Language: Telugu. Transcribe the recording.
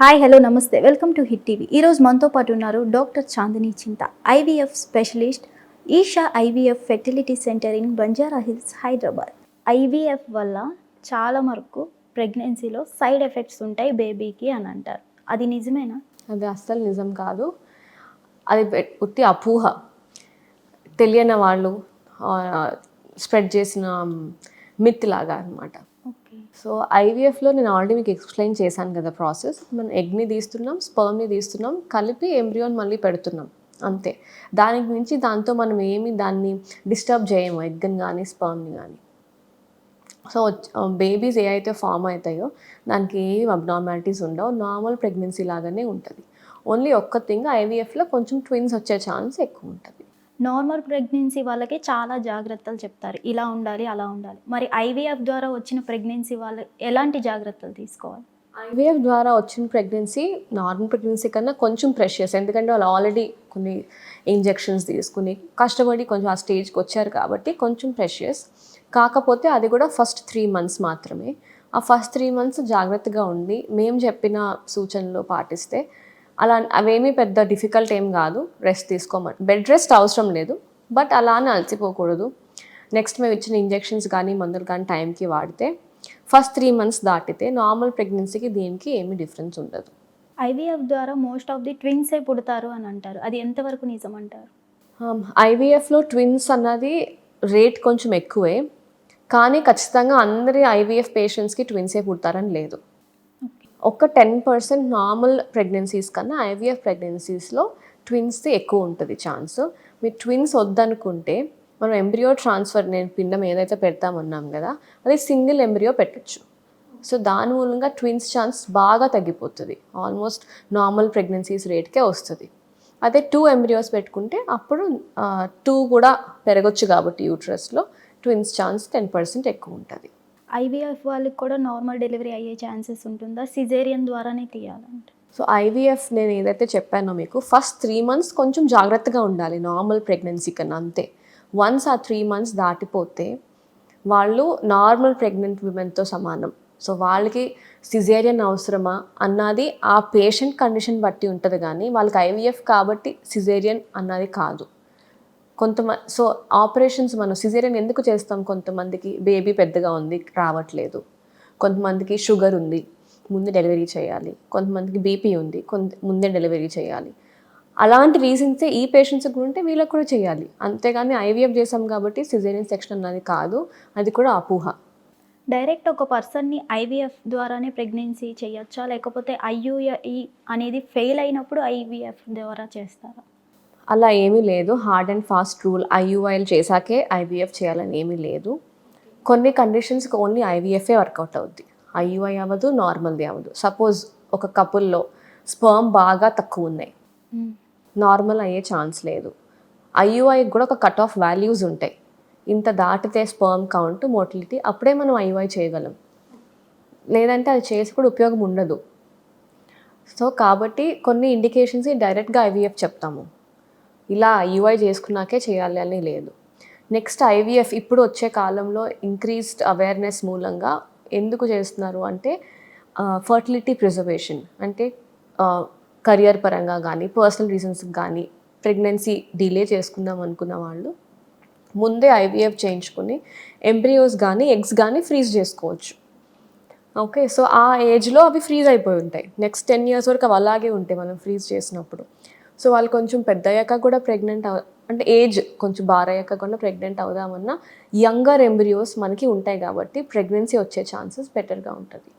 హాయ్ హలో నమస్తే. Welcome to hit TV. ఈరోజు మనతో పాటు ఉన్నారు doctor Chandini Chinta IVF specialist Eesha IVF fertility centre in Banjara Hills Hyderabad. IVF వల్ల చాలా వరకు ప్రెగ్నెన్సీలో సైడ్ ఎఫెక్ట్స్ ఉంటాయి బేబీకి అని అంటారు. అది నిజమేనా? అది అస్సలు నిజం కాదు. అది ఉత్తి అపోహ. తెలియని వాళ్ళు స్ప్రెడ్ చేసిన మిత్ లాగా అనమాట ఓకే. సో ఐవీఎఫ్లో నేను ఆల్రెడీ మీకు ఎక్స్ప్లెయిన్ చేశాను కదా ప్రాసెస్. మనం ఎగ్ని తీస్తున్నాం స్పర్మ్ని తీస్తున్నాం కలిపి ఎంబ్రియోని మళ్ళీ పెడుతున్నాం. అంతే. దానికి మించి దాంతో మనం ఏమి దాన్ని డిస్టర్బ్ చేయము ఎగ్ని కానీ స్పర్మ్ని కానీ సో బేబీస్ ఏ అయితే ఫామ్ అవుతాయో దానికి ఏం అబ్నార్మాలిటీస్ ఉండవు నార్మల్ ప్రెగ్నెన్సీ లాగానే ఉంటుంది. ఓన్లీ ఒక్క థింగ్ ఐవీఎఫ్లో కొంచెం ట్విన్స్ వచ్చే ఛాన్స్ ఎక్కువ ఉంటుంది. నార్మల్ ప్రెగ్నెన్సీ వాళ్ళకి చాలా జాగ్రత్తలు చెప్తారు. ఇలా ఉండాలి అలా ఉండాలి. మరి ఐవీఎఫ్ ద్వారా వచ్చిన ప్రెగ్నెన్సీ వాళ్ళు ఎలాంటి జాగ్రత్తలు తీసుకోవాలి? ఐవీఎఫ్ ద్వారా వచ్చిన ప్రెగ్నెన్సీ నార్మల్ ప్రెగ్నెన్సీ కన్నా కొంచెం ప్రెషియస్ ఎందుకంటే వాళ్ళు ఆల్రెడీ కొన్ని ఇంజెక్షన్స్ తీసుకుని కష్టపడి కొంచెం ఆ స్టేజ్కి వచ్చారు కాబట్టి కొంచెం ప్రెషియస్ కాకపోతే అది కూడా ఫస్ట్ త్రీ మంత్స్ మాత్రమే. ఆ ఫస్ట్ త్రీ మంత్స్ జాగ్రత్తగా ఉండి మేము చెప్పిన సూచనలు పాటిస్తే అలా అవేమీ పెద్ద డిఫికల్ట్ ఏం కాదు. రెస్ట్ తీసుకోమని బెడ్ రెస్ట్ అవసరం లేదు. బట్ అలానే అలసిపోకూడదు. నెక్స్ట్ మేము ఇచ్చిన ఇంజెక్షన్స్ కానీ మందులు కానీ టైంకి వాడితే ఫస్ట్ త్రీ మంత్స్ దాటితే నార్మల్ ప్రెగ్నెన్సీకి దీనికి ఏమీ డిఫరెన్స్ ఉండదు. ఐవీఎఫ్ ద్వారా మోస్ట్ ఆఫ్ ది ట్విన్సే పుడతారు అని అంటారు. అది ఎంతవరకు నిజం అంటారు? ఐవీఎఫ్లో ట్విన్స్ అన్నది రేట్ కొంచెం ఎక్కువే. కానీ ఖచ్చితంగా అందరి ఐవీఎఫ్ పేషెంట్స్కి ట్విన్సే పుడతారని లేదు. ఒక టెన్ పర్సెంట్ నార్మల్ ప్రెగ్నెన్సీస్ కన్నా ఐవీఎఫ్ ప్రెగ్నెన్సీస్లో ట్విన్స్ది ఎక్కువ ఉంటుంది ఛాన్స్. మీరు ట్విన్స్ వద్దనుకుంటే మనం ఎంబ్రియో ట్రాన్స్ఫర్ నేను పిండం ఏదైతే పెడతామన్నాం కదా అది సింగిల్ ఎంబ్రియో పెట్టచ్చు. సో దాని మూలంగా ట్విన్స్ ఛాన్స్ బాగా తగ్గిపోతుంది. ఆల్మోస్ట్ నార్మల్ ప్రెగ్నెన్సీస్ రేట్కే వస్తుంది. అదే టూ ఎంబ్రియోస్ పెట్టుకుంటే అప్పుడు టూ కూడా పెరగచ్చు కాబట్టి యూట్రస్లో ట్విన్స్ ఛాన్స్ టెన్ పర్సెంట్ ఎక్కువ ఉంటుంది. ఐవీఎఫ్ వాళ్ళకి కూడా నార్మల్ డెలివరీ అయ్యే ఛాన్సెస్ ఉంటుందా? సిజేరియన్ ద్వారానే తీయాలంట. సో ఐవీఎఫ్ నేను ఏదైతే చెప్పానో మీకు ఫస్ట్ త్రీ మంత్స్ కొంచెం జాగ్రత్తగా ఉండాలి నార్మల్ ప్రెగ్నెన్సీ కన్నా అంతే. వన్స్ ఆ త్రీ మంత్స్ దాటిపోతే వాళ్ళు నార్మల్ ప్రెగ్నెంట్ విమెన్తో సమానం. సో వాళ్ళకి సిజేరియన్ అవసరమా అన్నది ఆ పేషెంట్ కండిషన్ బట్టి ఉంటుంది కానీ వాళ్ళకి ఐవీఎఫ్ కాబట్టి సిజేరియన్ అన్నది కాదు. కొంతమంది సో ఆపరేషన్స్ మనం సిజేరియన్ ఎందుకు చేస్తాం కొంతమందికి? బేబీ పెద్దగా ఉంది రావట్లేదు. కొంతమందికి షుగర్ ఉంది ముందే డెలివరీ చేయాలి. కొంతమందికి బీపీ ఉంది కొంత ముందే డెలివరీ చేయాలి. అలాంటి రీజన్సే ఈ పేషెంట్స్ కూడా ఉంటే వీళ్ళకి కూడా చేయాలి. అంతేగాని ఐవీఎఫ్ చేసాం కాబట్టి సిజేరియన్ సెక్షన్ అన్నది కాదు అది కూడా అపోహ. డైరెక్ట్ ఒక పర్సన్ని ఐవీఎఫ్ ద్వారానే ప్రెగ్నెన్సీ చేయొచ్చా? లేకపోతే ఐయుఐ అనేది ఫెయిల్ అయినప్పుడు ఐవీఎఫ్ ద్వారా చేస్తారా? అలా ఏమీ లేదు. హార్డ్ అండ్ ఫాస్ట్ రూల్ ఐయుఐలు చేశాకే ఐవీఎఫ్ చేయాలని ఏమీ లేదు. కొన్ని కండిషన్స్కి ఓన్లీ ఐవీఎఫే వర్కౌట్ అవుద్ది. ఐయుఐ అవ్వదు నార్మల్ది అవ్వదు. సపోజ్ ఒక కపుల్లో స్పర్మ్ బాగా తక్కువ ఉన్నాయి. నార్మల్ అయ్యే ఛాన్స్ లేదు. ఐయుఐ కూడా ఒక కట్ ఆఫ్ వాల్యూస్ ఉంటాయి. ఇంత దాటితే స్పర్మ్ కౌంట్ మోటిలిటీ అప్పుడే మనం ఐయుఐ చేయగలం. లేదంటే అది చేసి కూడా ఉపయోగం ఉండదు. సో కాబట్టి కొన్ని ఇండికేషన్స్ డైరెక్ట్గా ఐవీఎఫ్ చెప్తాము. ఇలా యూఐ చేసుకున్నాకే చేయాలి అని లేదు. నెక్స్ట్ ఐవీఎఫ్ ఇప్పుడు వచ్చే కాలంలో ఇంక్రీస్డ్ అవేర్నెస్ మూలంగా ఎందుకు చేస్తున్నారు అంటే ఫర్టిలిటీ ప్రిజర్వేషన్ అంటే కరియర్ పరంగా కానీ పర్సనల్ రీజన్స్కి కానీ ప్రెగ్నెన్సీ డిలే చేసుకుందాం అనుకున్న వాళ్ళు ముందే ఐవీఎఫ్ చేయించుకుని ఎంబ్రియోస్ కానీ ఎగ్స్ కానీ ఫ్రీజ్ చేసుకోవచ్చు. ఓకే సో ఆ ఏజ్లో అవి ఫ్రీజ్ అయిపోయి ఉంటాయి. నెక్స్ట్ టెన్ ఇయర్స్ వరకు అవి అలాగే ఉంటాయి మనం ఫ్రీజ్ చేసినప్పుడు. సో వాళ్ళు కొంచెం పెద్ద అయ్యాక కూడా ప్రెగ్నెంట్ అవ అంటే ఏజ్ కొంచెం బారయ్యాక కూడా ప్రెగ్నెంట్ అవుదామన్నా యంగర్ ఎంబ్రియోస్ మనకి ఉంటాయి కాబట్టి ప్రెగ్నెన్సీ వచ్చే ఛాన్సెస్ బెటర్గా ఉంటుంది.